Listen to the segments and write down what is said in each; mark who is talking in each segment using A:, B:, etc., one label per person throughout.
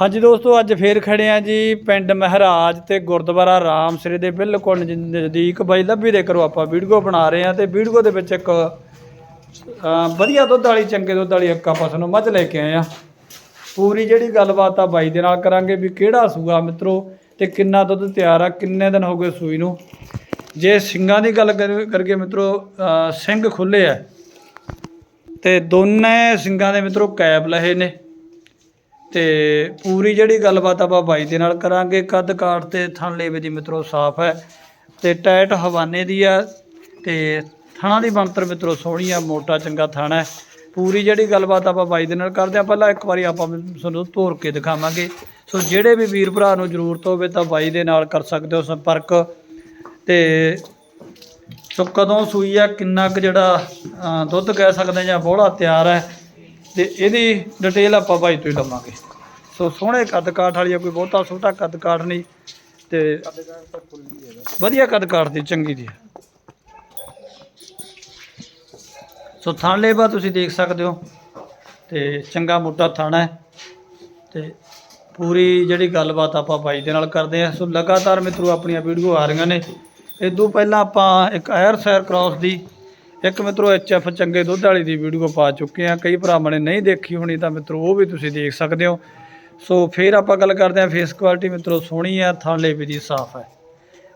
A: ਹਾਂਜੀ ਦੋਸਤੋ, ਅੱਜ ਫੇਰ ਖੜੇ ਆ ਜੀ ਪਿੰਡ ਮਹਾਰਾਜ ਤੇ ਗੁਰਦੁਆਰਾ ਰਾਮ ਰਾਮਸਰੇ ਦੇ ਬਿਲਕੁਲ ਨਜ਼ਦੀਕ। ਬਾਈ ਲੱਭੀ ਦੇ ਕਰੋ ਆਪਾਂ ਵੀਡੀਓ ਬਣਾ ਰਹੇ ਆ ਤੇ ਵੀਡੀਓ ਦੇ ਵਿੱਚ ਇੱਕ ਵਧੀਆ ਦੁੱਧ ਵਾਲੀ, ਚੰਗੇ ਦੁੱਧ ਵਾਲੀ ਇੱਕ ਆਪਾਂ ਨੂੰ ਮੱਝ ਲੈ ਕੇ ਆਏ ਆ ਪੂਰੀ ਜਿਹੜੀ ਗੱਲਬਾਤ ਆ ਬਾਈ ਦੇ ਨਾਲ ਕਰਾਂਗੇ ਵੀ ਕਿਹੜਾ ਸੂਆ ਮਿੱਤਰੋ ਤੇ ਕਿੰਨਾ ਦੁੱਧ ਤਿਆਰ ਆ, ਕਿੰਨੇ ਦਿਨ ਹੋ ਗਏ ਸੂਈ ਨੂੰ। ਜੇ ਸਿੰਘਾਂ ਦੀ ਗੱਲ ਕਰ- ਕਰੀਏ ਮਿੱਤਰੋ ਸਿੰਘ ਖੁੱਲੇ ਆ ਤੇ ਦੋਨੇ ਸਿੰਘਾਂ ਦੇ ਮਿੱਤਰੋ ਕੈਬ ਲਹੇ ਨੇ। ਤੇ ਪੂਰੀ ਜਿਹੜੀ ਗੱਲਬਾਤ ਆਪਾਂ ਬਾਈ ਦੇ ਨਾਲ ਕਰਾਂਗੇ, ਕੱਦ ਕਾਠ ਤੇ ਥਣ ਲੇਵੇ ਦੀ ਮਿੱਤਰੋ ਸਾਫ਼ ਹੈ ਤੇ ਟਾਇਟ ਹਵਾਨੇ ਦੀ ਆ ਤੇ ਥਣਾ ਦੀ ਬਣਤਰ ਮਿੱਤਰੋ ਸੋਹਣੀ ਆ, ਮੋਟਾ ਚੰਗਾ ਥਣ ਹੈ। ਪੂਰੀ ਜਿਹੜੀ ਗੱਲਬਾਤ ਆਪਾਂ ਬਾਈ ਦੇ ਨਾਲ ਕਰਦੇ ਆ ਪਹਿਲਾਂ ਇੱਕ ਵਾਰੀ ਆਪਾਂ ਤੁਹਾਨੂੰ ਤੋਰ ਕੇ ਦਿਖਾਵਾਂਗੇ। ਸੋ ਜਿਹੜੇ ਵੀ ਵੀਰ ਭਰਾ ਨੂੰ ਜ਼ਰੂਰਤ ਹੋਵੇ ਤਾਂ ਬਾਈ ਦੇ ਨਾਲ ਕਰ ਸਕਦੇ ਹੋ ਸੰਪਰਕ। ਤੇ ਸੋ ਕਦੋਂ ਸੂਈ ਆ, ਕਿੰਨਾ ਕੁ ਜਿਹੜਾ ਦੁੱਧ ਕਹਿ ਸਕਦੇ ਜਾਂ ਬੋੜਾ ਤਿਆਰ ਹੈ ਤੇ ਇਹਦੀ ਡਿਟੇਲ ਆਪਾਂ ਬਾਈ ਤੋਂ ਹੀ ਲਵਾਂਗੇ। ਸੋ ਸੋਹਣੇ ਕੱਦ ਕਾਠ ਵਾਲੀ ਆ, ਕੋਈ ਬਹੁਤਾ ਛੋਟਾ ਕੱਦ ਕਾਠ ਨਹੀਂ ਤੇ ਵਧੀਆ ਕੱਦ ਕਾਠ ਦੀ, ਚੰਗੀ ਦੀ। ਸੋ ਥਣ ਲੇਵਾ ਤੁਸੀਂ ਦੇਖ ਸਕਦੇ ਹੋ ਤੇ ਚੰਗਾ ਮੋਟਾ ਥਣ ਹੈ ਤੇ ਪੂਰੀ ਜਿਹੜੀ ਗੱਲਬਾਤ ਆਪਾਂ ਬਾਈ ਦੇ ਨਾਲ ਕਰਦੇ ਆ ਸੋ ਲਗਾਤਾਰ ਮਿੱਤਰੋ, ਆਪਣੀਆਂ ਵੀਡੀਓ ਆ ਰਹੀਆਂ ਨੇ। ਇਹ ਤੋਂ ਪਹਿਲਾਂ ਆਪਾਂ ਇੱਕ 에ਅਰ ਸੈਰ ਕ੍ਰਾਸ ਦੀ ਇੱਕ ਮਿੱਤਰੋ ਐਫ ਚੰਗੇ ਦੁੱਧ ਵਾਲੀ ਦੀ ਵੀਡੀਓ ਪਾ ਚੁੱਕੇ ਆ ਕਈ ਭਰਾਵਾਂ ਨੇ ਨਹੀਂ ਦੇਖੀ ਹੋਣੀ ਤਾਂ ਮਿੱਤਰੋ ਉਹ ਵੀ ਤੁਸੀਂ ਦੇਖ ਸਕਦੇ ਹੋ। ਸੋ ਫਿਰ ਆਪਾਂ ਗੱਲ ਕਰਦੇ ਆ ਫੇਸ ਕੁਆਲਿਟੀ ਮਿੱਤਰੋ ਸੋਹਣੀ ਆ ਥਾਲੇ ਵੀ ਦੀ ਸਾਫ਼ ਹੈ।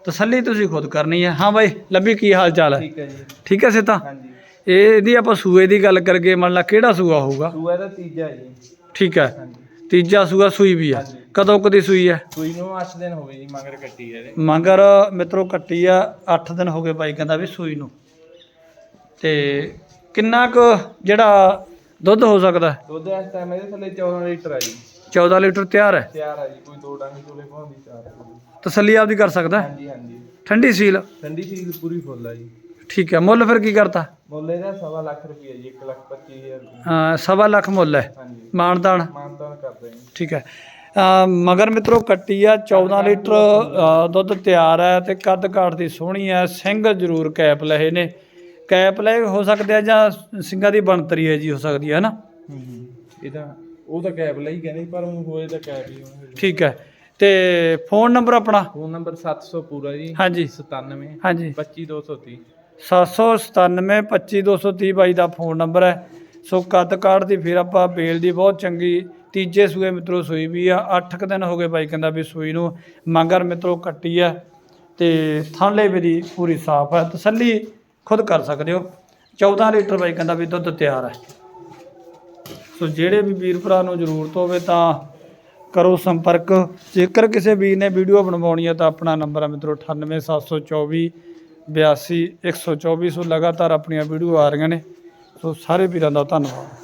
A: ਤਸੱਲੀ ਤੁਸੀਂ ਖੁਦ ਕਰਨੀ ਹੈ। ਹਾਂ ਬਾਈ ਲੱਭੀ ਕੀ ਹਾਲ ਚਾਲ ਹੈ?
B: ਠੀਕ ਹੈ ਜੀ।
A: ਠੀਕ ਹੈ ਸਿੱਤਾ
B: ਹਾਂਜੀ।
A: ਇਹ ਇਹਦੀ ਆਪਾਂ ਸੂਏ ਦੀ ਗੱਲ ਕਰਗੇ ਮੰਨ ਲਾ ਕਿਹੜਾ ਸੂਆ ਹੋਊਗਾ?
B: ਸੂਆ ਦਾ ਤੀਜਾ ਜੀ।
A: ਠੀਕ ਹੈ। ਤੀਜਾ ਸੂਆ ਸੂਈ ਵੀ ਆ
B: ਹਾਂਜੀ।
A: ਕਦੋਂ ਕਦੀ ਸੂਈ ਹੈ?
B: ਸੂਈ ਨੂੰ 8 ਦਿਨ ਹੋ ਗਏ ਜੀ ਮਗਰ ਕੱਟੀ ਹੈ ਇਹਦੇ।
A: ਮਗਰ ਮਿੱਤਰੋ ਕੱਟੀ ਆ 8 ਦਿਨ ਹੋ ਗਏ ਬਾਈ ਕਹਿੰਦਾ ਵੀ ਸੂਈ ਨੂੰ। ਤੇ ਕਿੰਨਾ ਕੁ ਜਿਹੜਾ ਦੁੱਧ ਹੋ ਸਕਦਾ? ਹੈ?
B: ਦੁੱਧ ਇਸ ਟਾਈਮ ਇਹਦੇ ਥੱਲੇ 14 ਲੀਟਰ ਆ ਜੀ।
A: 14 ਲੀਟਰ ਤਿਆਰ ਹੈ?
B: ਤਿਆਰ ਆ ਜੀ ਕੋਈ ਦੋ ਡੰਗ ਚੋਲੇ ਪਾਉਂਦੀ ਚਾਰ।
A: ਤਸੱਲੀ ਆਪਦੀ ਕਰ ਸਕਦਾ ਹੈ?
B: ਹਾਂਜੀ ਹਾਂਜੀ।
A: ਠੰਡੀ ਸੀਲ?
B: ਠੰਡੀ ਸੀਲ ਪੂਰੀ ਫੁੱਲ ਆ ਜੀ।
A: ਠੀਕ ਹੈ ਮੁੱਲ ਫਿਰ ਕੀ ਕਰਤਾ?
B: ਮੁੱਲ ਇਹਦਾ ਸਵਾ ਲੱਖ ਰੁਪਈਆ ਜੀ 1 ਲੱਖ 25 ਹਜ਼ਾਰ ਰੁਪਈਆ।
A: ਅਹ ਸਵਾ ਲੱਖ ਮੁੱਲ ਹੈ।
B: ਹਾਂਜੀ।
A: ਮਾਨਦਾਨ
B: ਮਾਨਤਾਨ ਕਰਦੇ ਜੀ।
A: ਠੀਕ ਹੈ। ਮਗਰ ਮਿੱਤਰੋ ਕੱਟੀ ਆ 14 ਲੀਟਰ ਦੁੱਧ ਤਿਆਰ ਹੈ ਤੇ ਕੱਦ ਕਾਠ ਦੀ ਸੋਹਣੀ ਹੈ। ਸਿੰਘ ਜ਼ਰੂਰ ਕੈਪ ਲਏ ਨੇ। ਕੈਪ ਲੈ ਹੋ ਸਕਦੇ ਆ ਜਾਂ ਸਿੰਘਾਂ ਦੀ ਬਣਤਰੀ ਹੈ ਜੀ ਹੋ ਸਕਦੀ ਹੈ ਨਾ
B: ਹੂੰ। ਇਹਦਾ ਉਹ ਤਾਂ ਕੈਬ ਲਈ ਕਹਿੰਦੇ ਪਰ ਉਹ ਹੋਏ ਤਾਂ ਕੈਬ ਹੀ ਹੋਣਗੇ
A: ਠੀਕ ਹੈ। ਤੇ ਫੋਨ ਨੰਬਰ ਆਪਣਾ?
B: ਫੋਨ ਨੰਬਰ 700 ਪੂਰਾ ਜੀ।
A: ਹਾਂਜੀ।
B: 97
A: ਹਾਂਜੀ।
B: 25230
A: 797 25230 ਬਾਈ ਦਾ ਫੋਨ ਨੰਬਰ ਹੈ। ਸੋ ਕੱਦ ਕਾਠ ਦੀ ਫਿਰ ਆਪਾਂ ਬੇਲ ਦੀ ਬਹੁਤ ਚੰਗੀ ਤੀਜੇ ਸੂਏ ਮਿੱਤਰੋ ਸੂਈ ਵੀ ਆ। 8 ਕੁ ਦਿਨ ਹੋ ਗਏ ਬਾਈ ਕਹਿੰਦਾ ਵੀ ਸੂਈ ਨੂੰ। ਮੰਗਰ ਮਿੱਤਰੋ ਕੱਟੀ ਆ ਤੇ ਥਾਂਲੇ ਵੀ ਦੀ ਪੂਰੀ ਸਾਫ਼ ਹੈ। ਤਸੱਲੀ ਖੁਦ ਕਰ ਸਕਦੇ ਹੋ। 14 ਲੀਟਰ ਬਾਈ ਕਹਿੰਦਾ ਵੀ ਦੁੱਧ ਤਿਆਰ ਹੈ। ਸੋ ਜਿਹੜੇ ਵੀ ਵੀਰ ਭਰਾ ਨੂੰ ਜ਼ਰੂਰਤ ਹੋਵੇ ਤਾਂ ਕਰੋ ਸੰਪਰਕ। ਜੇਕਰ ਕਿਸੇ ਵੀਰ ਨੇ ਵੀਡੀਓ ਬਣਵਾਉਣੀ ਹੈ ਤਾਂ ਆਪਣਾ ਨੰਬਰ ਹੈ ਮਿੱਤਰੋ 98724 82 124 ਸੋ ਲਗਾਤਾਰ ਆਪਣੀਆਂ ਵੀਡੀਓ ਆ ਰਹੀਆਂ ਨੇ। ਸੋ ਸਾਰੇ ਵੀਰਾਂ ਦਾ ਧੰਨਵਾਦ।